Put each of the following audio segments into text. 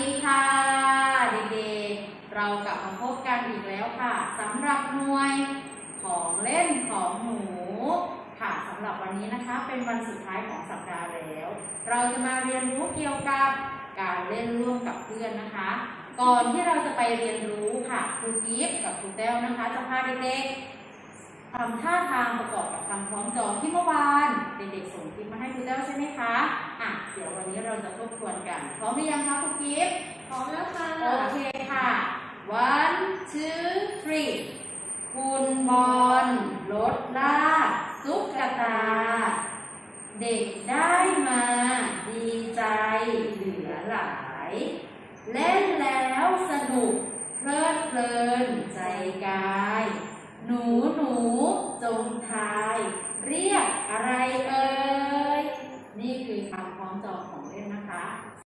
ดีค่ะ เด็กๆ เรากลับมาพบกันอีกแล้วค่ะสำหรับหน่วยของเล่นของหนูค่ะสำหรับวันนี้นะคะเป็นวันสุดท้ายของสัปดาห์แล้ว เราจะมาเรียนรู้เกี่ยวกับการเล่นร่วมกับเพื่อนนะคะ ก่อนที่เราจะไปเรียนรู้ค่ะครูกิฟกับครูแต้วนะคะ จะพาเด็กๆ ทำท่าทางประกอบกับคำคล้องจองที่เมื่อวานเด็กๆส่งคลิปมาให้ครูแต้วใช่ไหมคะอะเดี๋ยววันนี้เราจะทบทวนกันพร้อมหรือยังคะครูกิฟต์พร้อมแล้วค่ะโอเคค่ะ one two three คุณบอลรถลากตุ๊กตา เด็กได้มาดีใจเหลือหลาย เล่นแล้วสนุกเพลิดเพลินใจกาย หนูหนูจงทาย เรียกอะไรเอ่ยนี่คือคำคล้องจองของเล่นนะคะ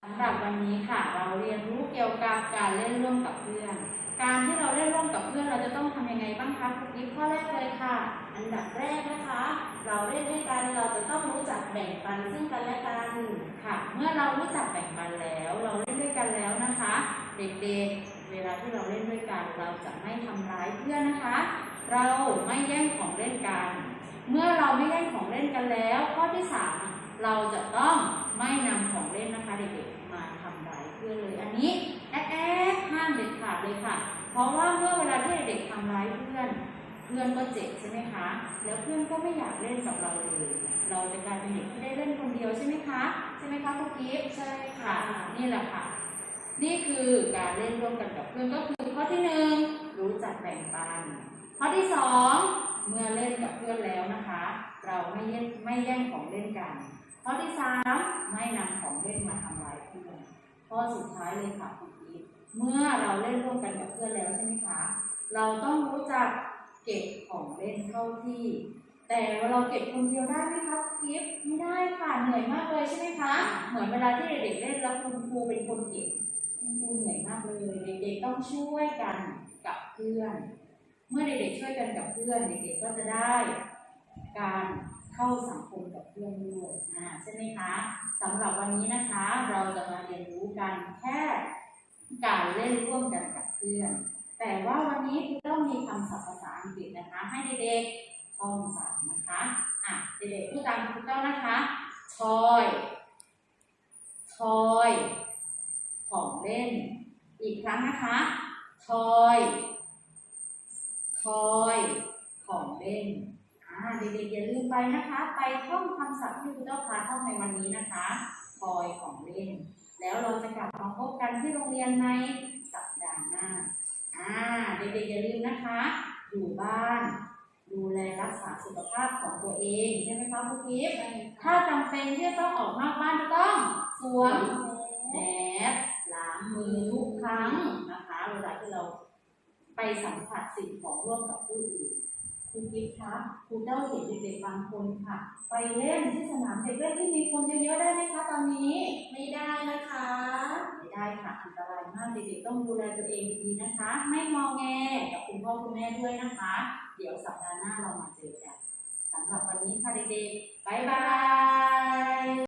สำหรับวันนี้ค่ะเราเรียนรู้เกี่ยวกับการเล่นร่วมกับเพื่อน การที่เราเล่นร่วมกับเพื่อนเราจะต้องทำยังไงบ้างคะคุณกิฟต์ข้อแรกเลยค่ะ อันดับแรกนะคะ เราเล่นด้วยกันเราจะต้องรู้จักแบ่งปันซึ่งกันและกันค่ะ เมื่อเรารู้จักแบ่งปันแล้ว เราเล่นด้วยกันแล้วนะคะ เด็กๆเวลาที่เราเล่นด้วยกันเราจะไม่ทำร้ายเพื่อนนะคะ เราไม่แย่งของเล่นกัน เมื่อเราไม่แย่งของเล่นกันแล้ว ข้อที่สามเราจะต้องไม่นำของเล่นนะคะเด็กๆมาทำร้ายเพื่อนเลย อันนี้แอ๊ะแอ๊ะห้ามเด็ดขาดเลยค่ะ เพราะว่าเมื่อเวลาที่เด็กๆทำร้ายเพื่อน เพื่อนก็เจ็บใช่ไหมคะ แล้วเพื่อนก็ไม่อยากเล่นกับเราเลย เราจะกลายเป็นเด็กที่ได้เล่นคนเดียวใช่ไหมคะ ใช่ไหมคะคุณกิฟใช่ค่ะ นี่แหละค่ะ นี่คือการเล่นร่วมกันกับเพื่อนก็คือข้อที่หนึ่งรู้จักแบ่งปัน ข้อที่สองเมื่อเล่นกับเพื่อนแล้วนะคะ เราไม่แย่งไม่แย่งของเล่นกัน ข้อที่สามไม่นำของเล่นมาทำลายเพื่อนข้อสุดท้ายเลยค่ะคุณอีฟเมื่อเราเล่นร่วมกันกับเพื่อนแล้วใช่ไหมคะ เราต้องรู้จักเก็บของเล่นเข้าที่ แต่เราเก็บคนเดียวได้ไหมคะคุณกิฟไม่ได้ค่ะเหนื่อยมากเลยใช่ไหมคะ เหมือนเวลาที่เด็กๆเล่นแล้วคุณครูเป็นคนเก็บคุณครูเหนื่อยมากเลยเด็กๆต้องช่วยกันกับเพื่อน เมื่อเด็กๆช่วยกันกับเพื่อนเด็กๆก็จะได้การเข้าสังคมกับเพื่อนด้วยอ่าใช่ไหมคะสำหรับวันนี้นะคะ เราจะมาเรียนรู้กันแค่การเล่นร่วมกันกับเพื่อน แต่ว่าวันนี้คุณต้องมีคำศัพท์ภาษาอังกฤษนะคะ ให้เด็กๆท่องจำนะคะอะเด็กๆพูดตามคุณต้องนะคะ toy toy ของเล่น อีกครั้งนะคะ toy toy ของเล่นอ่าเด็กๆอย่าลืมไปนะคะ ไปท่องคำศัพท์ที่คุณเจ้าพาท่องในวันนี้นะคะทอยของเล่น แล้วเราจะกลับมาพบกันที่โรงเรียนในสัปดาห์หน้าอ่าเด็กๆอย่าลืมนะคะ อยู่บ้านดูแลรักษาสุขภาพของตัวเองใช่ไหมคะคุณกิฟต์ถ้าจำเป็นที่จะต้องออกนอกบ้านก็ต้องสวมแมสล้างมือทุกครั้งนะคะเวลาที่เราไป สัมผัสสิ่งของร่วมกับผู้อื่นคุณกิฟต์คะคุณเจ้าเห็นเด็กๆบางคนค่ะ ไปเล่นที่สนามเด็กเล่นที่มีคนเยอะๆได้ไหมคะตอนนี้ ไม่ได้นะคะ ไม่ได้ค่ะอันตรายมากเด็กๆต้องดูแลตัวเองดีๆนะคะ ไม่งอแงกับคุณพ่อคุณแม่ด้วยนะคะ เดี๋ยวสัปดาห์หน้าเรามาเจอกันสำหรับวันนี้ค่ะเด็กๆบ๊ายบาย